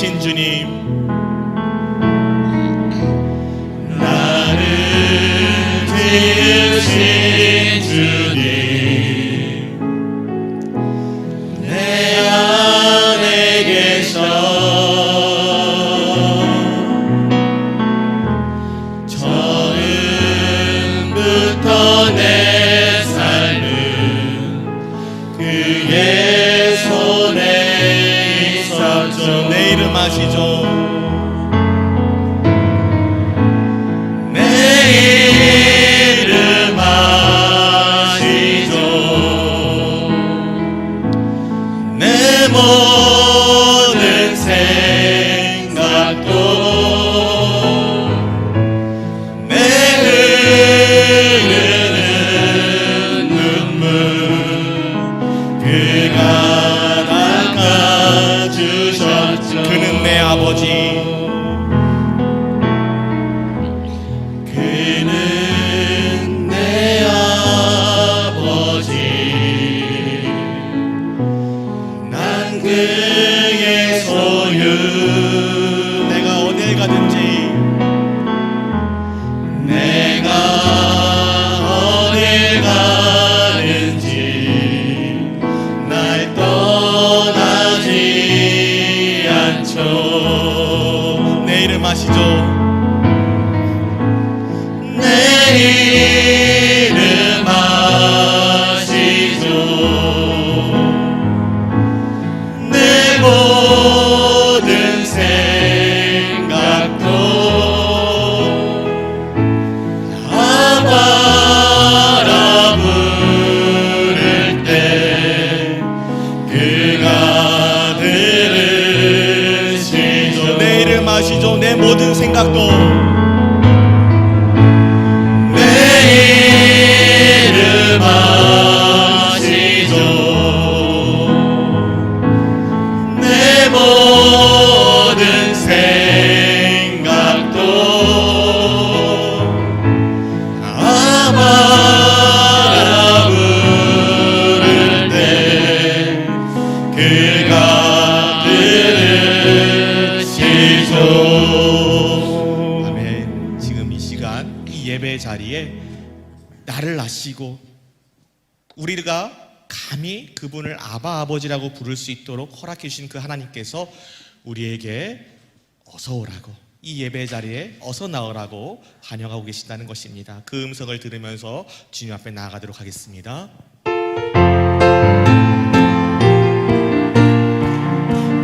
되신 주님 소 모든 우리가 감히 그분을 아바 아버지라고 부를 수 있도록 허락해 주신 그 하나님께서 우리에게 어서 오라고 이 예배 자리에 어서 나오라고 환영하고 계신다는 것입니다. 그 음성을 들으면서 주님 앞에 나아가도록 하겠습니다.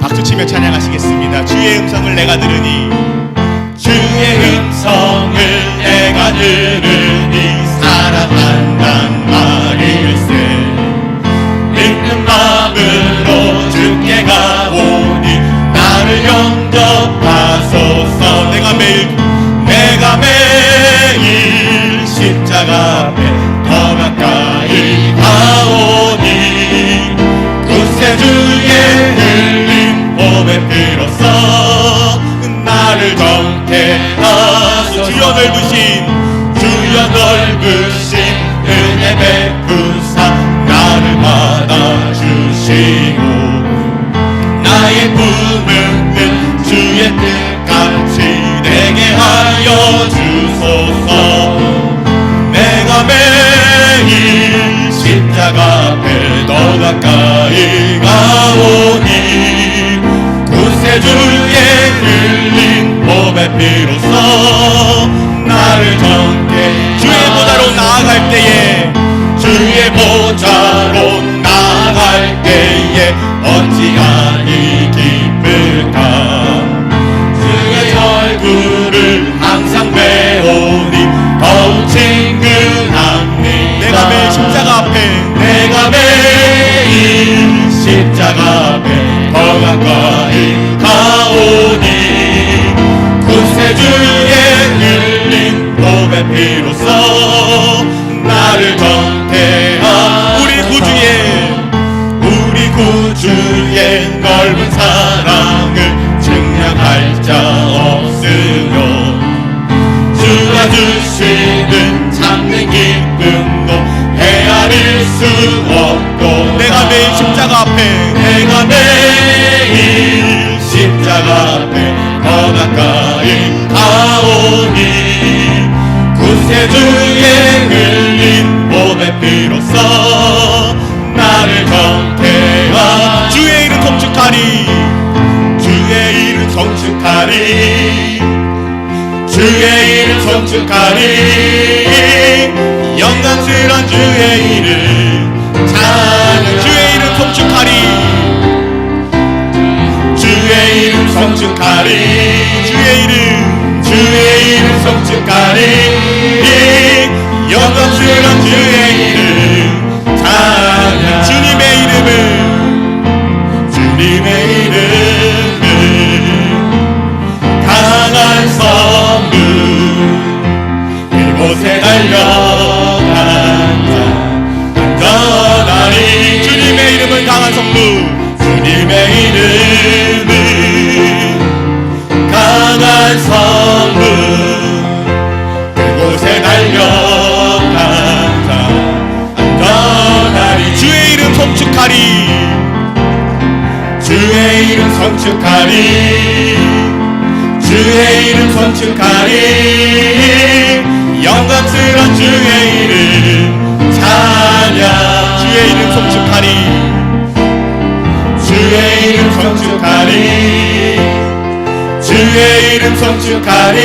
박수 치며 찬양하시겠습니다. 주의 음성을 내가 들으니 주의 음성을 내가 들으니 살아난단 말 주 주의 넓은 사랑을 증명할 자 없으요 주가 주시는 참된 기쁨도 헤아릴 수 없고 내가 내일 십자가 앞에. 내가 매일 십자가 앞에 더 가까이 가오니. 구세주의 하리 주의 이름 송축하리. 영광스러운 주의 이름 찬양 주의 이름 송축하리. 주의 이름 송축하리. 주의 이름 주의 이름 송축하리. 성축하리. 주의 이름 성축하리. 영광스런 주의 이름 찬양. 주의 이름 송축하리. 주의 이름 성축하리. 주의 이름 성축하리.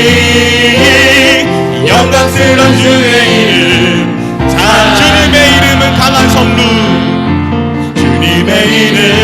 영광스런 주의 이름 찬양. 주님의 이름은 강한 성부 주님의 이름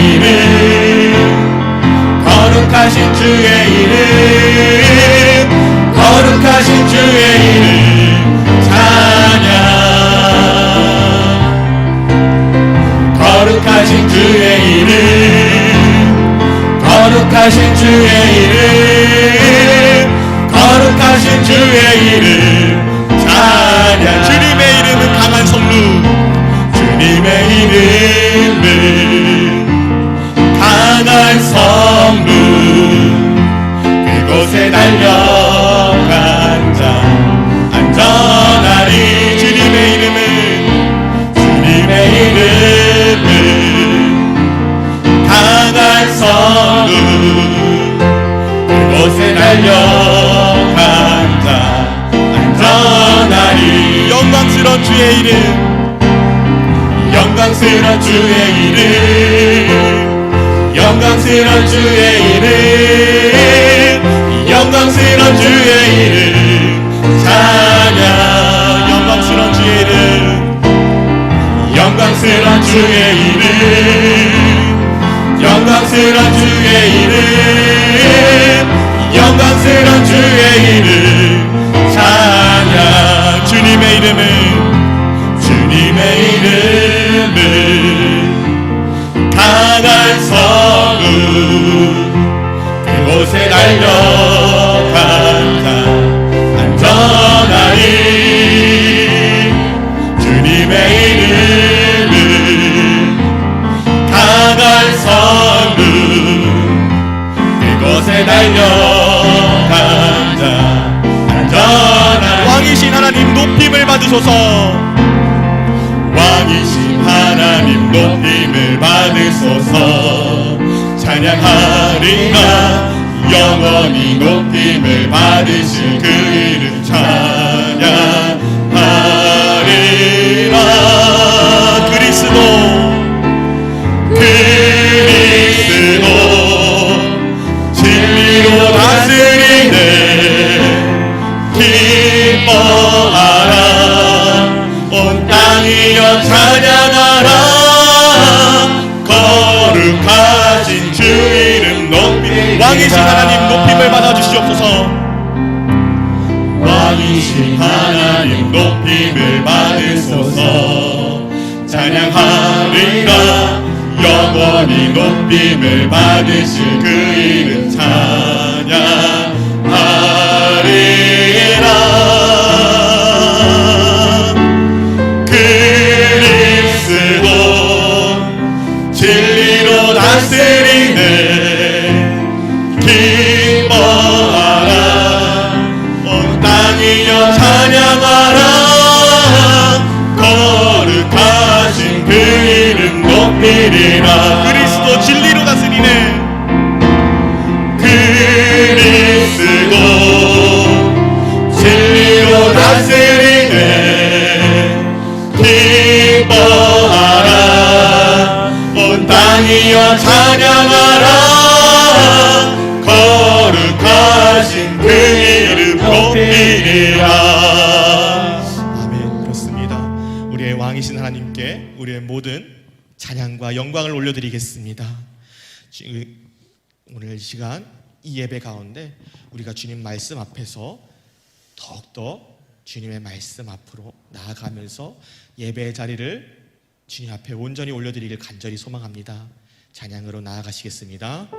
이름. 거룩하신 주의 이름. 거룩하신 주의 이름. 찬양. 거룩하신 주의 이름. 거룩하신 주의 이름. 거룩하신 주의 이름. 찬양. 주님의 이름은 강한 성부 주님의 이름은 그곳에 달려간다. 안전하리 영광스러운 주의 이름. 영광스러운 주의 이름. 영광스러운 주의 이름. 영광스러운 주의 이름. 찬양. 영광스러운 주의 이름. 영광스러운 주의 이름. 영광스러운 주의 이름 영광스러운 주의 이름 찬양. 주님의 이름은 주님의 이름은 강한 성부 그곳에 달려간다. 안전하리. 주님의 이름은 강한 성부 그곳에 달려 받으소서. 왕이신 하나님 높임을 받으소서. 찬양하리라. 영원히 높임을 받으실 그 이름 찬양 영원히 높임을 받으실 그 이름 높이리라 그리스도 진리로 다스리네. 그리스도 진리로 다스리네. 기뻐하라. 온 땅이여 찬양하라. 거룩하신 그 이름 높이리라. 아멘. 그렇습니다. 우리의 왕이신 하나님께 우리의 모든 찬양과 영광을 올려드리겠습니다. 지- 오늘 이 시간 이 예배 가운데 우리가 주님 말씀 앞에서 더욱더 주님의 말씀 앞으로 나아가면서 예배의 자리를 주님 앞에 온전히 올려드리길 간절히 소망합니다. 찬양으로 나아가시겠습니다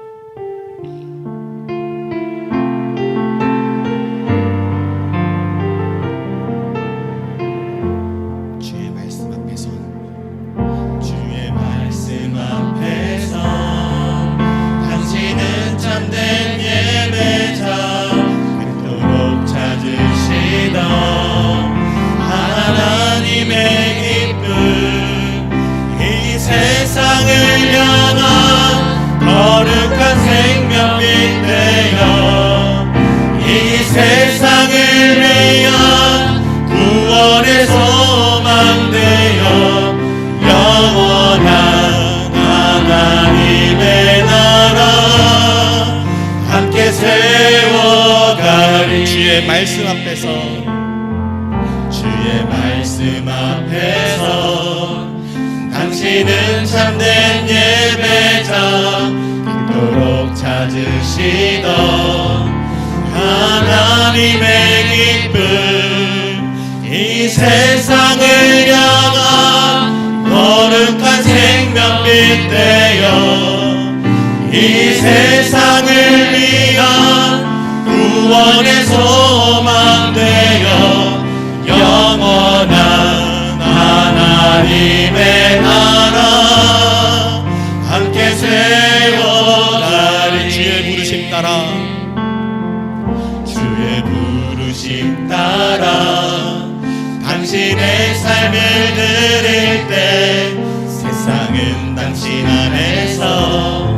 말씀 앞에서. 주의 말씀 앞에서. 당신은 참된 예배자. 그토록 찾으시던 하나님의 기쁨. 이 세상을 향한 거룩한 생명빛 되어 이 세상을 위한 구원의 당신의 삶을 들을 때 세상은 당신 안에서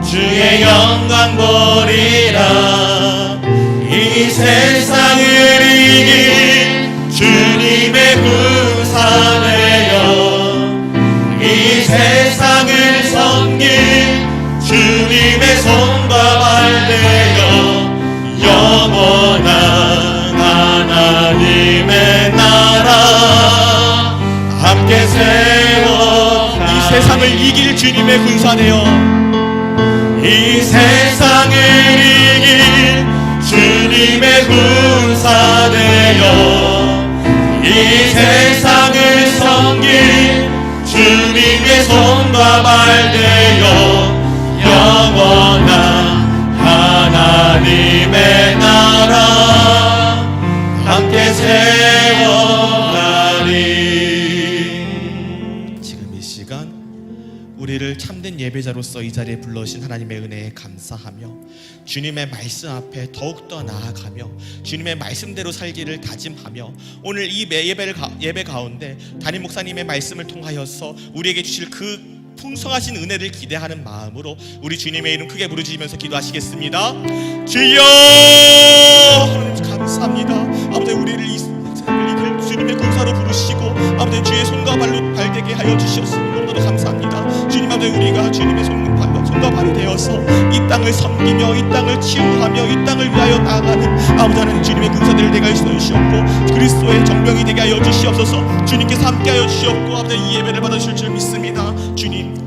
주의 영광 보리라. 이 세상을 이긴 세상을 이길 주님의 군사 되어 이 세상을 예배자로서 이 자리에 불러신 하나님의 은혜에 감사하며 주님의 말씀 앞에 더욱더 나아가며 주님의 말씀대로 살기를 다짐하며 오늘 이 매- 예배를 가, 예배 가운데 담임 목사님의 말씀을 통하여서 우리에게 주실 그 풍성하신 은혜를 기대하는 마음으로 우리 주님의 이름 크게 부르짖으면서 기도하시겠습니다. 주여 되어서 이 땅을 섬기며 이 땅을 치유하며 이 땅을 위하여 나아가는 아버지 하나님 주님의 군사들을 되게 하여 주시옵고 그리스도의 정병이 되게 하여 주시옵소서 주님께서 함께 하여 주시옵고 아버지 이 예배를 받으실 줄 믿습니다. 주님